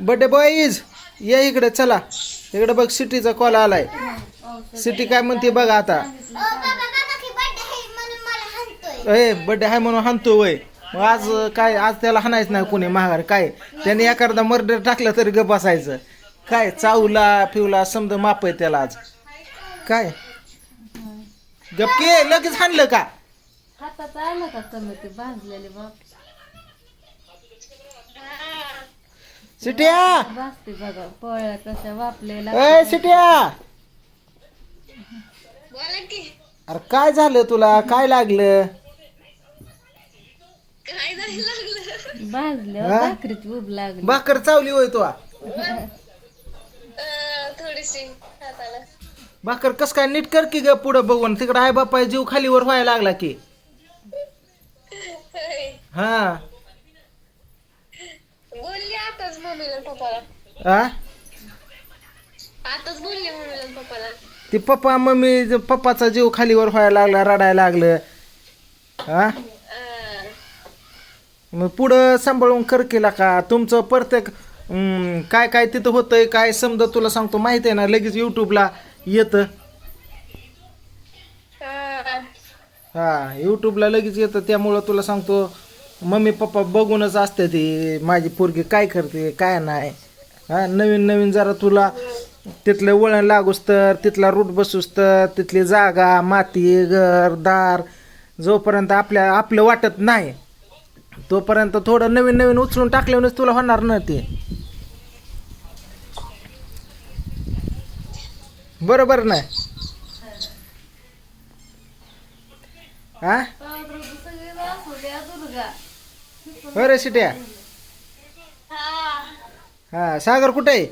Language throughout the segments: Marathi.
बड्डे बॉईज ये इकडे चला. इकडे बघ सिटीचा कॉल आलाय. सिटी काय म्हणते बघा आता. ए बड्डे आहे म्हणून हाणतो वय. मग आज काय आज त्याला हाणायचं नाही कोणी महागार काय? त्याने एखादा मर्डर टाकलं तरी गप बसायचं. काय चावला फिवला समजा माप आहे त्याला आज. काय? गपके लगेच हाणलं का? हातात आलं का तुम्ही ते भाजलेले बाप? सिटिया! भाजते बघा पोळ्या कशा वापलेला ए सिटिया! अरे काय झालं तुला? काय लागलं? भाजले हा? भाकरीची उब लागली. भाकर चावली होय तू थोडीशी हाताला. भाकर कस काय नीट कर की ग पुढं बघून. तिकडं आई बापा जीव खालीवर व्हायला लागला की. हा बोलली पप्पाला आ? आताच बोलली मम्मीला आणि पप्पाला. ती पप्पा मम्मी पप्पाचा जीव खालीवर व्हायला लागला रडायला लागलं. हा मग पुढं सांभाळून कर केला का तुमचं प्रत्येक काय काय तिथं होतंय काय समजा तुला सांगतो माहिती आहे ना लगेच युट्यूबला येतं. अं, हा युट्यूबला लगेच येतं त्यामुळं तुला सांगतो मम्मी पप्पा बघूनच असते ती माझी पोरगी काय करते काय नाही. हा नवीन नवीन जरा तुला तिथलं वळण लागूस तर तिथला रूट बसूस तर तिथली जागा माती घर दार जोपर्यंत आपल्या आपलं वाटत नाही तोपर्यंत थोडं नवीन नवीन उचलून टाकल्यावरच तुला होणार ना ते. बरोबर नाही हा? हो रे शिट्या? हा. सागर कुठे आहे?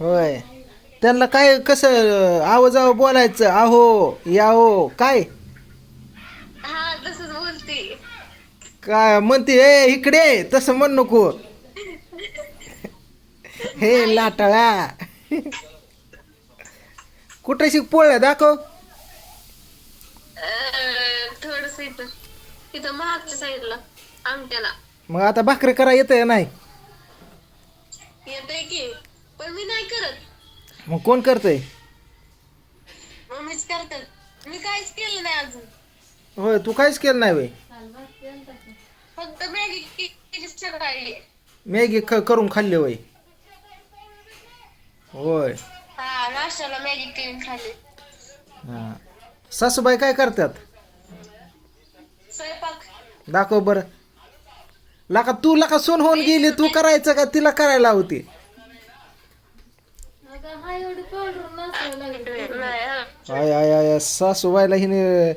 हाय त्यांना काय कसं आव बोलायचं? आहो याहो काय? हा काय म्हणते ए इकडे तसं म्हण नको. हे लाटाळा कुठे शिक पोळ्या दाखव. थोडस इथं मागच्या साईडला आमट्याला मग आता भाकरी करा येतं नाही. येतंय की पण मी नाही करत. मग कोण करतंय? मम्मीच करतात. मी काहीच केलं नाही अजून. होय तू काहीच केलं नाही वय फक्त मॅगी सकाळी मॅगी करून खाल्ली वय होय. हा नाश्त्याला मॅगी केली खाल्ली. हा. सासूबाई काय करतात? स्वयंपाक. दाखव बरं. लाका तू लाका सोन होऊन गेली तू करायचं का? तिला करायला होती हा एवढी पावडर नसावं लागली नाही. आय आय आय सासूबाईला हिने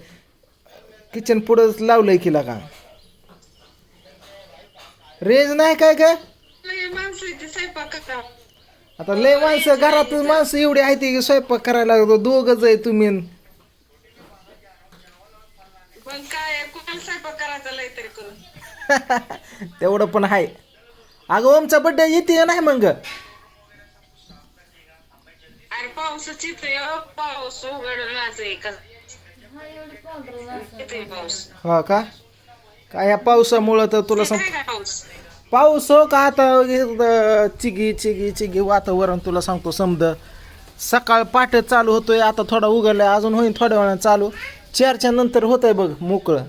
किचन पुढंच लावलंय की का रेंज नाही काय का लय माणसं इथे स्वयंपाक करा आता लय माणसं घरात माणसं एवढी आहेत की स्वयंपाक करायला लागतो. दोघच आहे तुम्ही काय कुणाला स्वयंपाक करायचा लय तरी करून तेवढं पण आहे अगं ओमचा बड्डे येते नाही मग. अरे पाऊसच येतोय अहो, पाऊस उघडलाच आहे का? येतोय पाऊस. हा का? काय या पावसामुळं तर तुला सांग पाऊस? पाऊस हो का आता इथं चिगी चिगी चिगी वातावरण तुला सांगतो समद. सकाळ पाठ चालू होतोय आता थोडा उघडलाय अजून होईन थोड्या वेळानं चालू. चारच्या नंतर होतंय बघ मोकळं.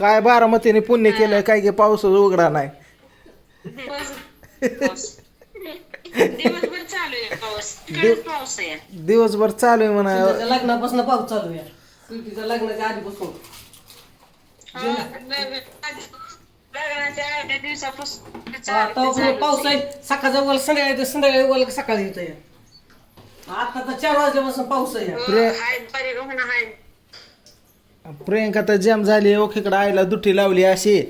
काय बारामतीने पुण्य केलंय काय की पाऊस उघडा नाही. दिवसभर चालू आहे पाऊस. तिकडेच पाऊस आहे. दिवसभर चालू आहे म्हणा. लग्नापासून पाऊस चालू आहे. लग्नाच्या आधीपासून. हा, लग्न- लग्नाच्या अर्ध्या दिवसापासून हा, चालू पाऊस आहे. सकाळचा उगल संध्याकाळी येतो संध्याकाळी उगल सकाळी येतोय. आता तर चार वाजल्यापासून पाऊस आहे. हाय बरे गहना हाय. प्रियंका तर जॅम झाली ओखीकडे आईला दुठी लावली अशी.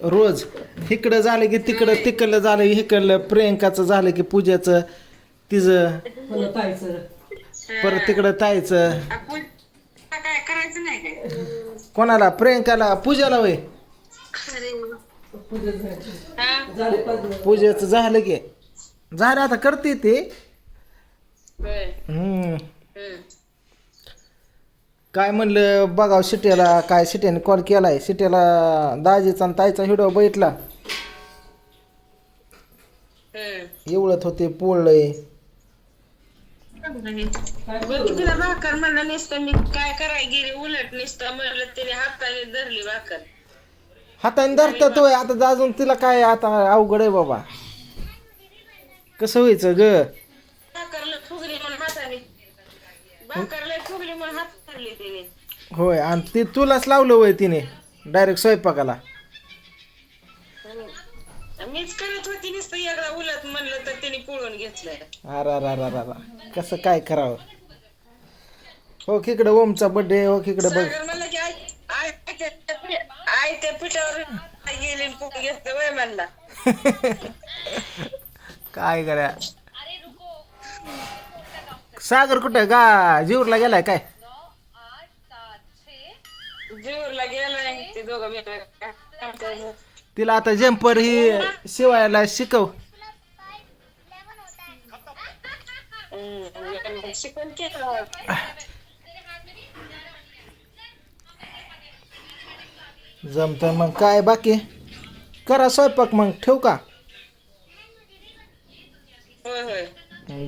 रोज. इकडं झालं की तिकडं तिकडलं झालं की इकडलं प्रियंकाचं झालं की पूजाचं तिचं. ताईचं. परत तिकडं तायचं काय करायचं नाही काय कोणाला? प्रियंकाला? पूजाला वय. हा दिवस. पूजेचं झालं की. झालं आता करते ते. होय. हम्म. हम्म. काय म्हणलं बघाव सिट्याला काय सिट्याने कॉल केलाय. सिट्याला दाजीचा आणि ताईचा बघितला. हम्म. एवढत होते पोळलंय. बघ तिला भाकर म्हणलं नुसतं मी काय कराय गेली उलट नुसतं म्हणलं तिने हाताने धरली भाकर. हाताने होय आता अजून तिला काय आता अवघड आहे बाबा. कसं व्हायचं ग? भाकरला फुगली म्हणून हाताने. भाकरला हात धरली होय आणि ते तुलाच लावलं होय तिने डायरेक्ट स्वयंपाकाला. मीच करत होती नुसतं एकदा उलट म्हणलं तर तिने पळून घेतलं. अरे. कसं काय करावं? हो किकडे ओमचा बर्थडे हो किकडे बघ. सागर म्हणलं की आई आई त्या पि- आई त्या पिठावर गेली आणि पळून घेतलं वय म्हणला. काय करा सागर कुठे गा जीवरला गेलाय काय? जीवरला गेलाय. ते दोघं वेगवेगळ्या तिला आता जम्पर ही शिवायला शिकव. हम्म, शिकवण केलं जमत मग काय बाकी? करा स्वयंपाक मग ठेवू का?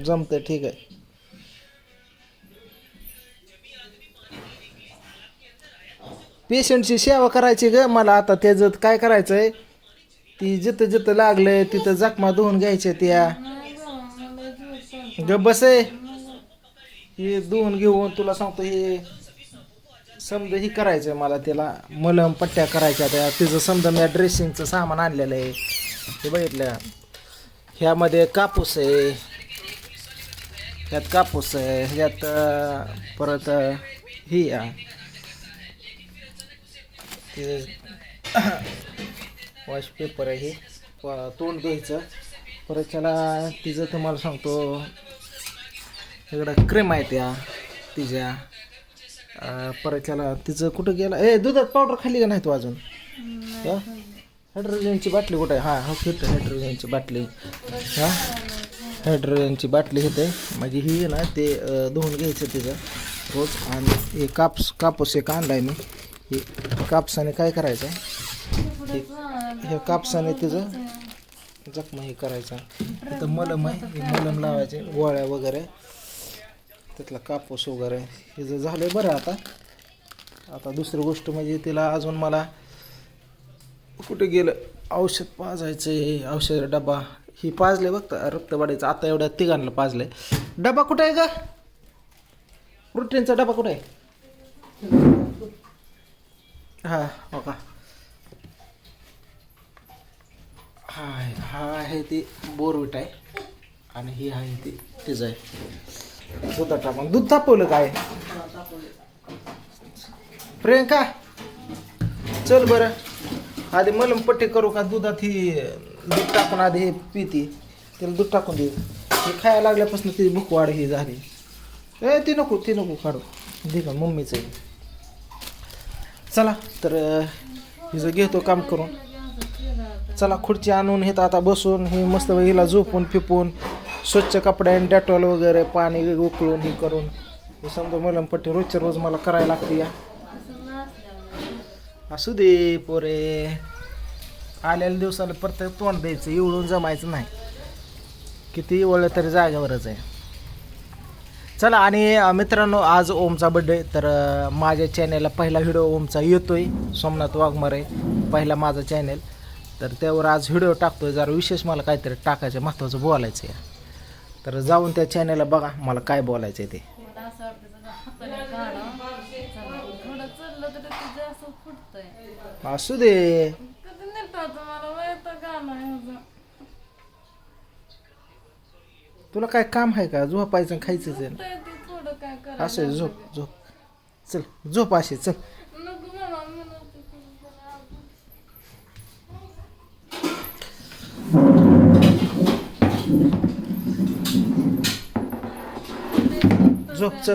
जमतं ठीक आहे. पेशंटची सेवा करायची ग. मला आता त्याचं काय करायचं आहे ती जिथं जिथं लागलं तिथं जखमा धुवून घ्यायच्या त्या. ग बस आहे. हे धुवून घेऊन तुला सांगतो हे समजा ही करायचं आहे मला त्याला. मलम पट्ट्या करायच्या त्या. तिचं समजा मी ड्रेसिंगचं सामान आणलेलं आहे. हे बघितलं ह्यामध्ये कापूस आहे. ह्यात कापूस आहे. ह्यात परत ही ही आहे. ते वॉश पेपर आहे हे. तोंड धुवायचं परत त्याला तिचं तुम्हाला सांगतो. इकडं क्रीम आहे त्या तिच्या. परत त्याला तिचं कुठं गेला? ए दुधात पावडर खाल्ली का नाही तू अजून? हायड्रोजनची बाटली कुठे आहे? हां हो फिरतं हायड्रोजनची बाटली. हां? हायड्रोजनची बाटली घेते म्हणजे ही आहे ना ते धुवून घ्यायचं तिचं रोज. आणि हे कापूस कापूस एक आणलाय मी. हे कापसाने काय करायचं? हे हे कापसाने तिचं जखमा हे करायचं. तर मलम आहे हे मलम लावायचे गोळ्या वगैरे. त्यातला कापूस वगैरे. हे जर झालं बरं आता. आता दुसरी गोष्ट म्हणजे तिला अजून मला कुठे गेलं? औषध पाजायचं आहे औषध डबा. ही पाजले बघ रक्तवाडीचं आता एवढ्या तिघांना पाजले डबा कुठे आहे का प्रोटीनचा डबा कुठे आहे? हा हो का हा आहे हा आहे ती बोरविट आहे. आणि ही आहे ती तेच आहे दुधात टाकून दूध तापवलं काय? प्रियंका चल बरं. आधी मलम पट्टी करू का? दुधात ही दूध टाकून आधी हे पिती. त्याला दूध टाकून दे हे खायला लागल्यापासून ती भूक वाढ ही झाली. ए ती नको ती नको काढू दे का मम्मीचं. चला तर हिचं घेतो काम करून. चला खुर्ची आणून हे आता बसून हे मस्त हिला झोपून फिपून स्वच्छ कपड्याने डेटॉल वगैरे पाणी उकळून हे करून. हे समजा मलम पट्टी रोजच्या रोज मला करायला लागते या. असू दे पोरे. आलेल्या दिवसाला प्रत्येक तोंड द्यायचं एवढून जमायचं नाही. किती वळलं तरी जागेवरच आहे. चला आणि मित्रांनो आज ओमचा बड्डे तर माझ्या चॅनेलला पहिला व्हिडिओ ओमचा येतोय. सोमनाथ वाघमारे पहिला माझा चॅनेल तर त्यावर आज व्हिडिओ टाकतोय. जरा विशेष मला काहीतरी टाकायचं महत्त्वाचं बोलायचं आहे तर जाऊन त्या चॅनेलला बघा मला काय बोलायचं आहे ते असं वाटतं सगळं हाताने काढा थोडं चललं तर ते जास्त फुटतंय असू दे कधी नेत मला वैत गाणं ह्याचं तुला काय काम आहे का? झोपायचं आणि खायचंच आहे. थोडं काय करा असं आहे, झोप झोप. चल झोप अशी चल. नको मला म्हणत झोप चल.